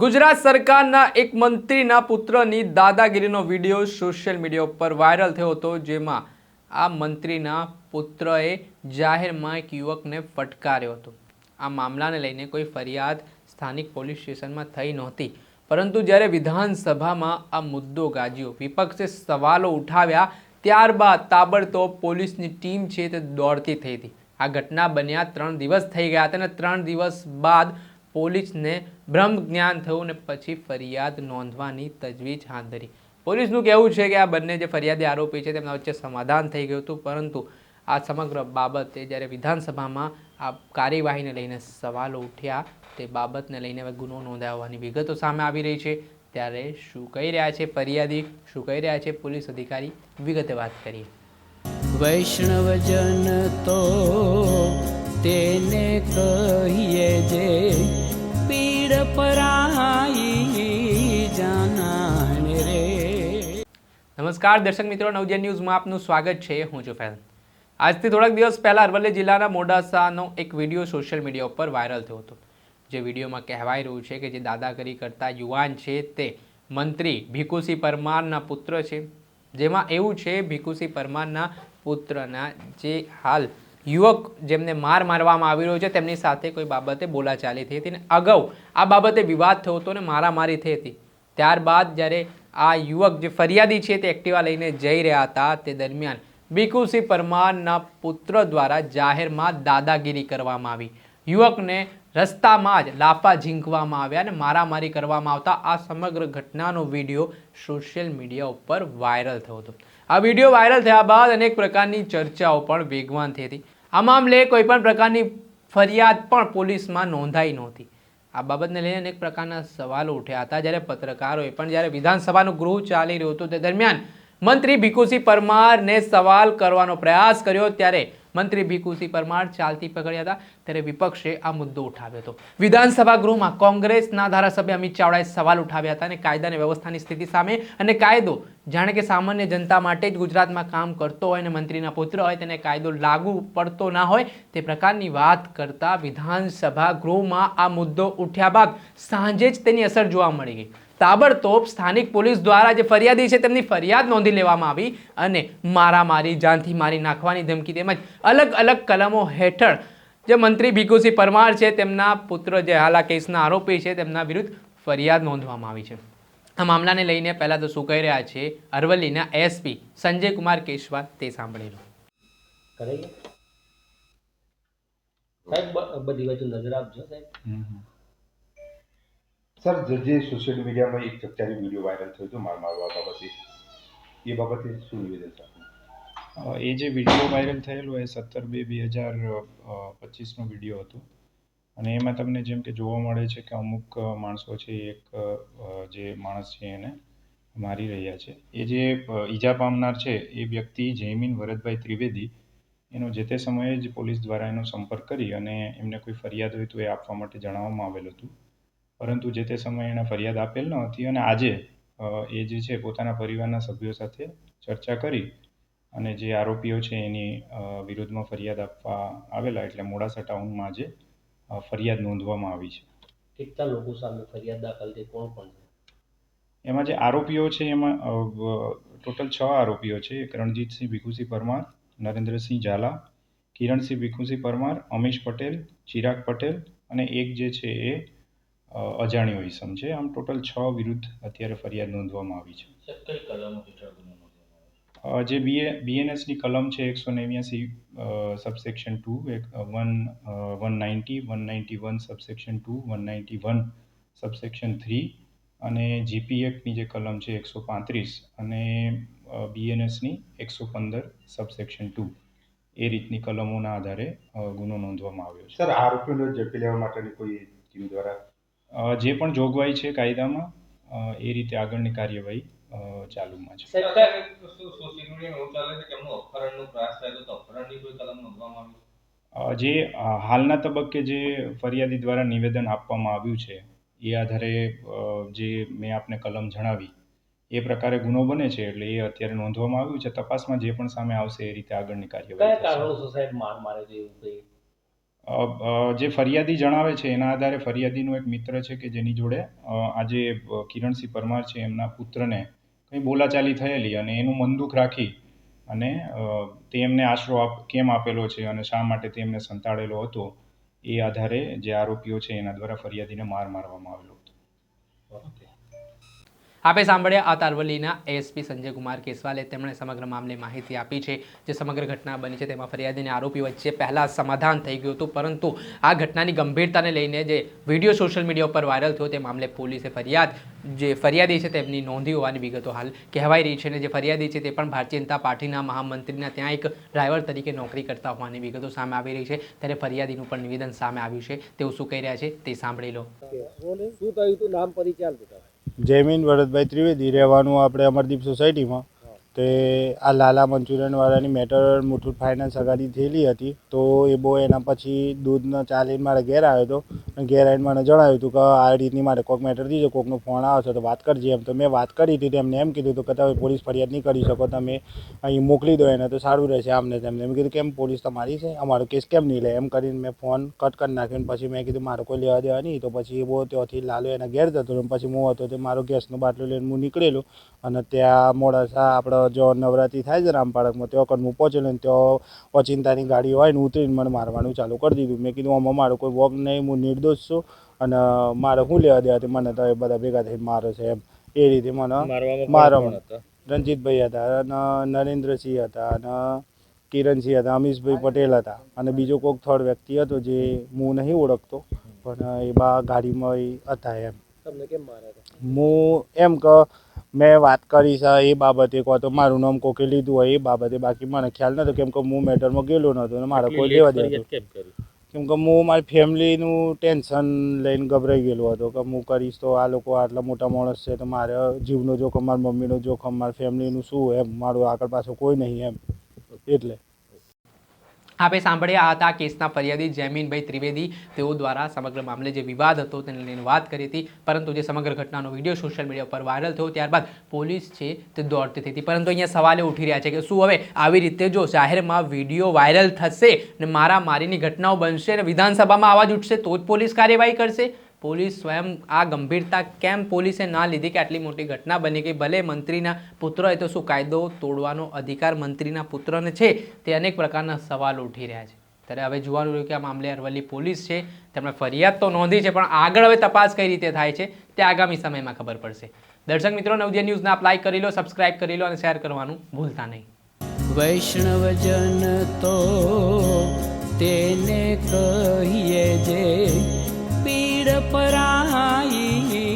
ગુજરાત સરકારના એક મંત્રીના પુત્રની દાદાગીરીનો વીડિયો સોશિયલ મીડિયા ઉપર વાયરલ થયો હતો, જેમાં આ મંત્રીના પુત્રએ જાહેરમાં એક યુવકને ફટકાર્યો હતો. આ મામલાને લઈને કોઈ ફરિયાદ સ્થાનિક પોલીસ સ્ટેશનમાં થઈ નહોતી. પરંતુ જ્યારે વિધાનસભામાં આ મુદ્દો ગાજ્યો, વિપક્ષે સવાલો ઉઠાવ્યા, ત્યારબાદ તાબડતોબ પોલીસની ટીમ છે તે દોડતી થઈ હતી. આ ઘટના બન્યા ત્રણ દિવસ થઈ ગયા હતા અને ત્રણ દિવસ બાદ પોલીસને બ્રહ્મ જ્ઞાન થયું ને પછી ફરિયાદ નોંધવાની તજવીજ હાથ ધરી. પોલીસનું કહેવું છે કે આ બંને જે ફરિયાદી આરોપી છે તેમના વચ્ચે સમાધાન થઈ ગયું હતું, પરંતુ આ સમગ્ર બાબતે જ્યારે વિધાનસભામાં આ કાર્યવાહીને લઈને સવાલો ઉઠ્યા, તે બાબતને લઈને હવે ગુનો નોંધાવવાની વિગતો સામે આવી રહી છે. ત્યારે શું કહી રહ્યા છે ફરિયાદી? શું કહી રહ્યા છે પોલીસ અધિકારી? વિગતે વાત કરીએ. વૈષ્ણવજન તો તેને કહીએ જે પીડ પરાઈ જાનાને રે. નમસ્કાર, દર્શક મિત્રો, નવજન ન્યૂઝમાં આપનું સ્વાગત છે. હું છું ફેલ. આજથી થોડાક દિવસ પહેલાં અરવલ્લી જિલ્લાના મોડાસાનો એક વીડિયો સોશિયલ મીડિયા ઉપર વાયરલ થયો હતો. જે વિડીયોમાં કહેવાય રહ્યું છે કે જે દાદાગીરી કરતા યુવાન છે તે મંત્રી ભીખુસિંહ પરમારના પુત્ર છે. જેમાં એવું છે ભીખુસિંહ પરમારના પુત્રના જે હાલ યુવક જેમને માર મારવામાં આવી રહ્યો છે, તેમની સાથે કોઈ બાબતે બોલાચાલી થઈ હતી અને અગાઉ આ બાબતે વિવાદ થયો હતો અને મારામારી થઈ હતી. ત્યારબાદ જ્યારે આ યુવક જે ફરિયાદી છે તે એક્ટિવા લઈને જઈ રહ્યા હતા, તે દરમિયાન ભીખુસિંહ પરમારના પુત્ર દ્વારા જાહેરમાં દાદાગીરી કરવામાં આવી. યુવકને રસ્તામાં જ લાફા ઝીંકવામાં આવ્યા અને મારામારી કરવામાં આવતા આ સમગ્ર ઘટનાનો વીડિયો સોશિયલ મીડિયા ઉપર વાયરલ થયો હતો. આ વીડિયો વાયરલ થયા બાદ અનેક પ્રકારની ચર્ચાઓ પણ વેગવાન થઈ હતી. આ મામલે કોઈ પણ પ્રકારની ફરિયાદ પણ પોલીસમાં નોંધાઈ નહોતી. આ બાબતને લઈને અનેક પ્રકારના સવાલો ઉઠ્યા હતા. જ્યારે પત્રકારોએ પણ જ્યારે વિધાનસભાનું ગૃહ ચાલી રહ્યું હતું તે દરમિયાન મંત્રી ભીખુસિંહ પરમારને સવાલ કરવાનો પ્રયાસ કર્યો ત્યારે મંત્રી ભીખુસિંહ પરમાર ચાલતી પકડ્યા હતા ત્યારે વિપક્ષે આ મુદ્દો ઉઠાવ્યો હતો. વિધાનસભા ગૃહમાં કોંગ્રેસના ધારાસભ્ય અમિત ચાવડાએ સવાલ ઉઠાવ્યા હતા અને કાયદા વ્યવસ્થાની સ્થિતિ સામે અને કાયદો, જાણે કે સામાન્ય જનતા માટે જ ગુજરાતમાં કામ કરતો હોય અને મંત્રીના પુત્ર હોય તેને કાયદો લાગુ પડતો ના હોય તે પ્રકારની વાત કરતા વિધાનસભા ગૃહમાં આ મુદ્દો ઉઠ્યા બાદ સાંજે જ તેની અસર જોવા મળી ગઈ. તાબડતોબ સ્થાનિક પોલીસ દ્વારા જે ફરિયાદી છે તેમની ફરિયાદ નોંધી લેવામાં આવી અને મારામારી જાનથી મારી નાખવાની ધમકી તેમજ અલગ અલગ કલમો હેઠળ જે મંત્રી ભીખુસિંહ પરમાર છે તેમના પુત્ર જે હાલ આ કેસના આરોપી છે તેમના વિરુદ્ધ ફરિયાદ નોંધવામાં આવી છે. આ મામલાને લઈને પહેલાં તો શું કહી રહ્યા છે અરવલ્લીના એસપી સંજય કુમાર કેશવાલ તે સાંભળેલું લો. સાહેબ બધી બાજુ નજર આપજો સાહેબ. સર જે સોશિયલ મીડિયામાં એક અત્યારે વીડિયો વાયરલ થયો હતો, માર મારવા બાબતે એ બાબતે શું નિવેદન છે એ જે વીડિયો વાયરલ થયેલો એ સત્તર બે બે હજાર પચીસનો વીડિયો હતો. અને એમાં તમને જેમ કે જોવા મળે છે કે અમુક માણસો છે, એક જે માણસ છે એને મારી રહ્યા છે. એ જે ઈજા પામનાર છે, એ વ્યક્તિ જયમીન વરદભાઈ ત્રિવેદી, એનો જે તે સમયે જ પોલીસ દ્વારા એનો સંપર્ક કરી અને એમને કોઈ ફરિયાદ હોય તો એ આપવા માટે જણાવવામાં આવેલું હતું. પરંતુ જે તે સમયે એણે ફરિયાદ આપેલ ન હતી અને આજે એ જે છે પોતાના પરિવારના સભ્યો સાથે ચર્ચા કરી અને જે આરોપીઓ છે એની વિરુદ્ધમાં ફરિયાદ આપવા આવેલા એટલે મોડાસા ટાઉનમાં આજે ફરિયાદ નોંધવામાં આવી છે. કેટલા લોકો સામે ફરિયાદ દાખલ થઈ? કોણ કોણ છે? એમાં જે આરોપીઓ છે એમાં ટોટલ છ આરોપીઓ છે. એક રણજીતસિંહ ભીખુસિંહ પરમાર નરેન્દ્રસિંહ ઝાલા કિરણસિંહ ભીખુસિંહ પરમાર અમીશ પટેલ ચિરાગ પટેલ અને એક જે છે એ અજાણ્યો ઇસમ છે. આમ ટોટલ છ વિરુદ્ધ અત્યારે ફરિયાદ નોંધવામાં આવી છે. જે બીએ બીએનએસની કલમ છે એકસો નેવ્યાસી સબસેક્શન ટુ એક one one ninety one ninety one subsection two one ninety one subsection three અને જીપી એક્ટની જે કલમ છે એકસો પાંત્રીસ અને બીએનએસની એકસો પંદર સબસેક્શન ટુ એ રીતની કલમોના આધારે ગુનો નોંધવામાં આવ્યો છે. સર આરોપીઓને ઝડપી લેવા માટેની કોઈ ટીમ દ્વારા જે પણ જોગવાઈ છે કાયદામાં એ રીતે આગળની કાર્યવાહી ચાલુમાં છે. જે હાલના તબક્કે જે ફરિયાદી દ્વારા નિવેદન આપવામાં આવ્યું છે એ આધારે જે મેં આપને કલમ જણાવી એ પ્રકારે ગુનો બને છે એટલે એ અત્યારે નોંધવામાં આવ્યું છે. તપાસમાં જે પણ સામે આવશે એ રીતે આગળની કાર્યવાહી થશે. કારણોસર સાહેબ માર મારે એવું કઈ? જે ફરિયાદી જણાવે છે, એના આધારે ફરિયાદીનો એક મિત્ર છે કે જેની જોડે આજે કિરણસિંહ પરમાર છે, એમના પુત્રને કંઈ બોલાચાલી થયેલી અને એનું મનદુખ રાખી અને તે એમને આશરો આપ, કેમ આપેલો છે અને શા માટે તે એમને સંતાડેલો હતો, એ આધારે જે આરોપીઓ છે એના દ્વારા ફરિયાદીને માર મારવામાં આવેલો હતો. ઓકે. આપે સાંભળ્યા આ તારવલીના એએસપી સંજય કુમાર કેસવાલે તેમણે સમગ્ર મામલે માહિતી આપી છે, જે સમગ્ર ઘટના બની છે તેમાં ફરિયાદી અને આરોપી વચ્ચે પહેલાં સમાધાન થઈ ગયું હતું, પરંતુ આ ઘટનાની ગંભીરતાને લઈને જે વીડિયો સોશિયલ મીડિયા ઉપર વાયરલ થયો, તે મામલે પોલીસે ફરિયાદ, જે ફરિયાદી છે તેમની નોંધી હોવાની વિગતો હાલ કહેવાઈ રહી છે અને જે ફરિયાદી છે તે પણ ભારતીય જનતા પાર્ટીના મહામંત્રીના ત્યાં એક ડ્રાઈવર તરીકે નોકરી કરતા હોવાની વિગતો સામે આવી રહી છે, ત્યારે ફરિયાદીનું પણ નિવેદન સામે આવ્યું છે, તેઓ શું કહી રહ્યા છે તે સાંભળી લો શું થયું નામ પરિચય. જયમીન ભરતભાઈ ત્રિવેદી રહેવાનું આપણે અમરદીપ સોસાયટીમાં. તે આ લાલા મંચુરિયનવાળાની મેટર મુથુટ ફાઇનાન્સ અગાડી થયેલી હતી. તો એ બહુ એના પછી દૂધનો ચાલીને મારે ઘેર આવ્યો હતો અને ઘેર આવીને મને જણાવ્યું હતું કે આ રીતની મારે કોઈક મેટર દીધો કોઈકનો ફોન આવે છે તો વાત કરજે એમ. તો મેં વાત કરી હતી, તેમને એમ કીધું હતું કે તમે પોલીસ ફરિયાદ નહીં કરી શકો, તમે અહીં મોકલી દો એને તો સારું રહેશે આમને તેમને એમ કીધું, કેમ પોલીસ તમારી છે? અમારો કેસ કેમ નહીં લે? એમ કરીને મેં ફોન કટ કરી નાખ્યો પછી મેં કીધું, મારો કોઈ લેવા દેવા નહીં. તો પછી એ બહુ ત્યાંથી લાલો એના ઘેર જતો પછી હું હતો તે મારો ગેસનો બાટલો લઈને હું નીકળેલો અને ત્યાં મોડાસા આપણે જો નવરાત્રિ થાય છે રામપાળકમાં ત્યાં વખત હું પહોંચેલો ને ત્યાં ઓચિંતાની ગાડી હોય ને ઉતરીને મને મારવાનું ચાલુ કરી દીધું. મેં કીધું આમાં મારો કોઈ વોક નહીં હું નિર્દોષ છું અને મારે શું લેવા દેવાથી મને તો એ બધા ભેગા થઈને મારે છે એમ. એ રીતે મને મારવામાં રણજીતભાઈ હતા અને નરેન્દ્રસિંહ હતા અને કિરણસિંહ હતા અમીશભાઈ પટેલ હતા અને બીજો કોઈક થર્ડ વ્યક્તિ હતો જે હું નહીં ઓળખતો પણ એ બા ગાડીમાં હતા એમ. હું એમ કે મેં વાત કરી છે એ બાબતે કહો તો મારું નામ કોકે લીધું હોય એ બાબતે. બાકી મને ખ્યાલ નતો કેમ કે હું મેટરમાં ગયેલો નહોતો અને મારે કોઈ લેવા દે કેમ કે હું મારી ફેમિલીનું ટેન્શન લઈને ગભરાઈ ગયેલો હતો કે હું કરીશ તો આ લોકો આટલા મોટા માણસ છે તો મારે જીવનો જોખમ મારી મમ્મીનો જોખમ મારી ફેમિલીનું શું એમ? મારું આગળ પાછળ કોઈ નહીં એમ. એટલે આપે સાંભળ્યા હતા કેસના ફરિયાદી જયમીનભાઈ ત્રિવેદી. તેઓ દ્વારા સમગ્ર મામલે જે વિવાદ હતો તેને લઈને વાત કરી હતી. પરંતુ જે સમગ્ર ઘટનાનો વીડિયો સોશિયલ મીડિયા પર વાયરલ થયો, ત્યારબાદ પોલીસ છે તે દોડતી હતી. પરંતુ અહીંયા સવાલે ઉઠી રહ્યા છે કે શું હવે આવી રીતે જો જાહેરમાં વીડિયો વાયરલ થશે ને મારા મારીની ઘટનાઓ બનશે અને વિધાનસભામાં અવાજ ઉઠશે, તો જ પોલીસ કાર્યવાહી કરશે? પોલીસ સ્વયં આ ગંભીરતા કેમ પોલીસે ના લીધી કે આટલી મોટી ઘટના બની ગઈ? ભલે મંત્રીના પુત્ર હોય તો શું કાયદો તોડવાનો અધિકાર મંત્રીના પુત્રને છે? તે અનેક પ્રકારના સવાલો ઉઠી રહ્યા છે. ત્યારે હવે જોવાનું રહ્યું કે આ મામલે અરવલ્લી પોલીસ છે, તેમણે ફરિયાદ તો નોંધી છે, પણ આગળ હવે તપાસ કઈ રીતે થાય છે તે આગામી સમયમાં ખબર પડશે. દર્શક મિત્રો, નવદિયા ન્યૂઝને આપ લાઈક કરી લો સબસ્ક્રાઇબ કરી લો અને શેર કરવાનું ભૂલતા નહીં. વૈષ્ણવજન તો તેને કહીએ જે પીડ પરાઈ